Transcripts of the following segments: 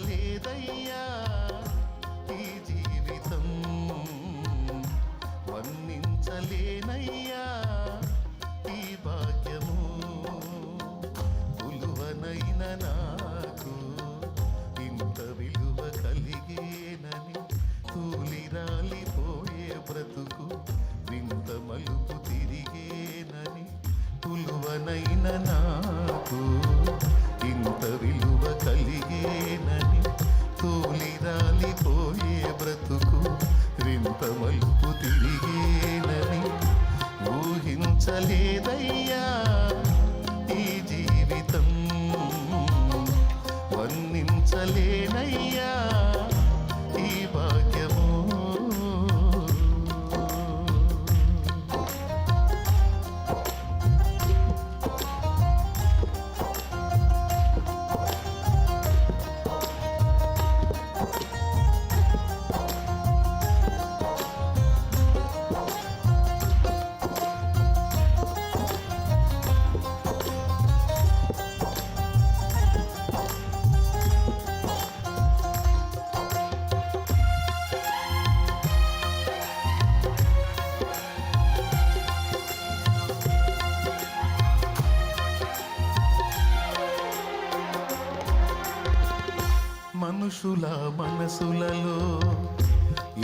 లేదయ్యా ఈ జీవితం వర్ణించలేనయ్యా ఈ భాగ్యము ఉలువనైన నాకు ఇంత విలువ కలిగేనని తూలిరాలిపోయే బ్రతుకు వింత మలుపు తిరిగేనని ఉలువనైన నా తమలుపు తిరిగేనని ఊహించలేదయ్యా. ఈ జీవితం వర్ణించలేనయ్యా. ఈ భాగ్యము మనుషుల మనసులలో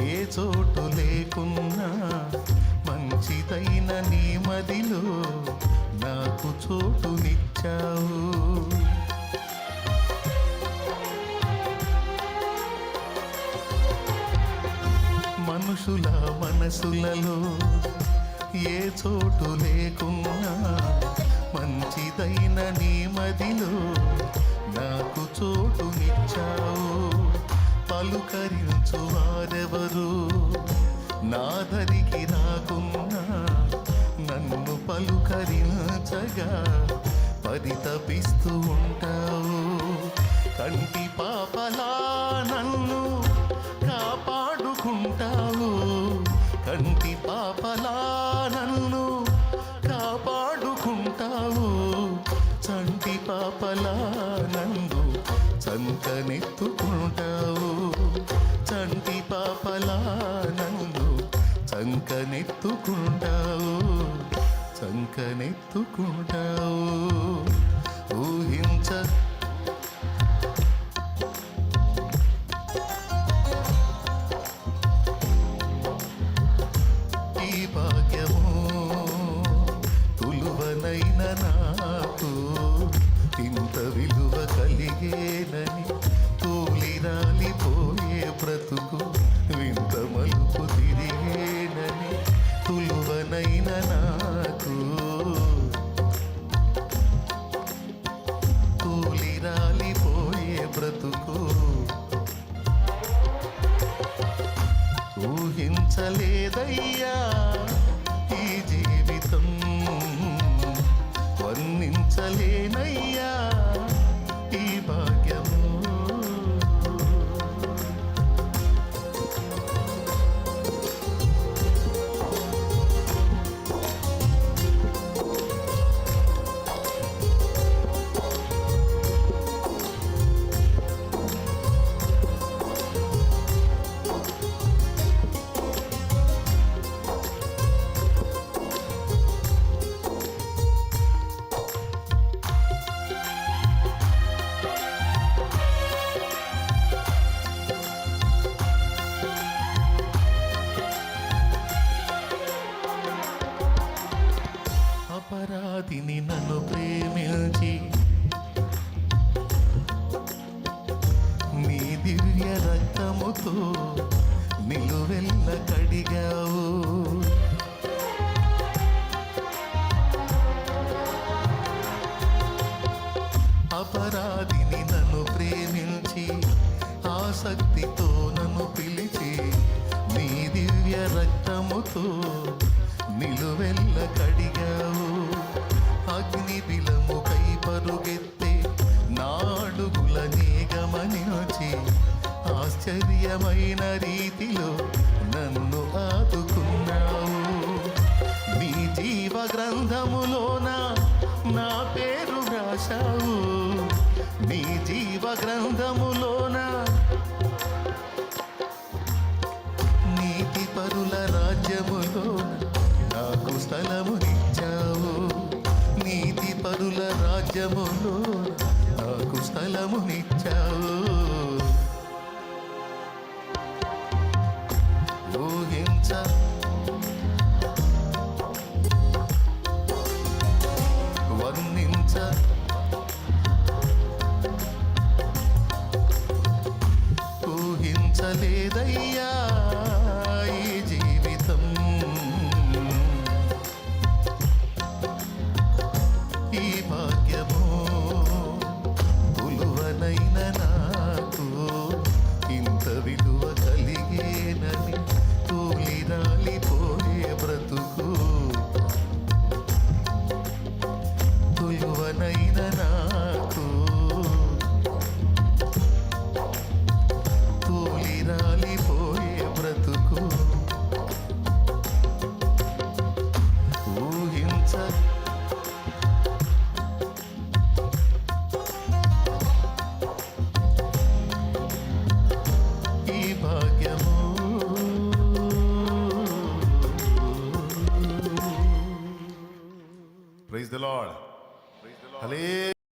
ఏ చోటు లేకున్నా మంచిదైన నీ మదిలో నాకు చోటునిచ్చావు. మనుషుల మనసులలో ఏ చోటు లేకున్నా మంచిదైన నీ మదిలో నాకు చోటునిచ్చావు పలుకరించు వారెవరు? నాదరికి రాకున్నా నన్ను పలుకరించగా పరితపిస్తూ ఉంటావు. కంటి పాపలా నన్ను కాపాడుకుంటావు. కంటి పాపలా పాపలా నన్ను చంకనెత్తుకుంటావు. చంటి పాపలా నన్ను చంకనెత్తుకుంటావు. చంకనెత్తుకుంటావు. ఊహించ రక్తముతో నిలువెల్ల కడిగావు. అపరాధిని నన్ను ప్రేమించి ఆసక్తితో నన్ను పిలిచి నీ దివ్య రక్తముతో నిలువెల్ల కడిగావు. అగ్ని బిలముకై పరుగెత్తే నాడుగులని ఆశ్చర్యమైన రీతిలో నన్ను ఆదుకున్నావు. నీ జీవ గ్రంథములోన నా పేరు రాశావు నీ జీవ గ్రంథములోన నీతి పరుల రాజ్యములో నాకు స్థలమునిచ్చావు. నీతి పరుల రాజ్యములో నాకు స్థలమునిచ్చావు.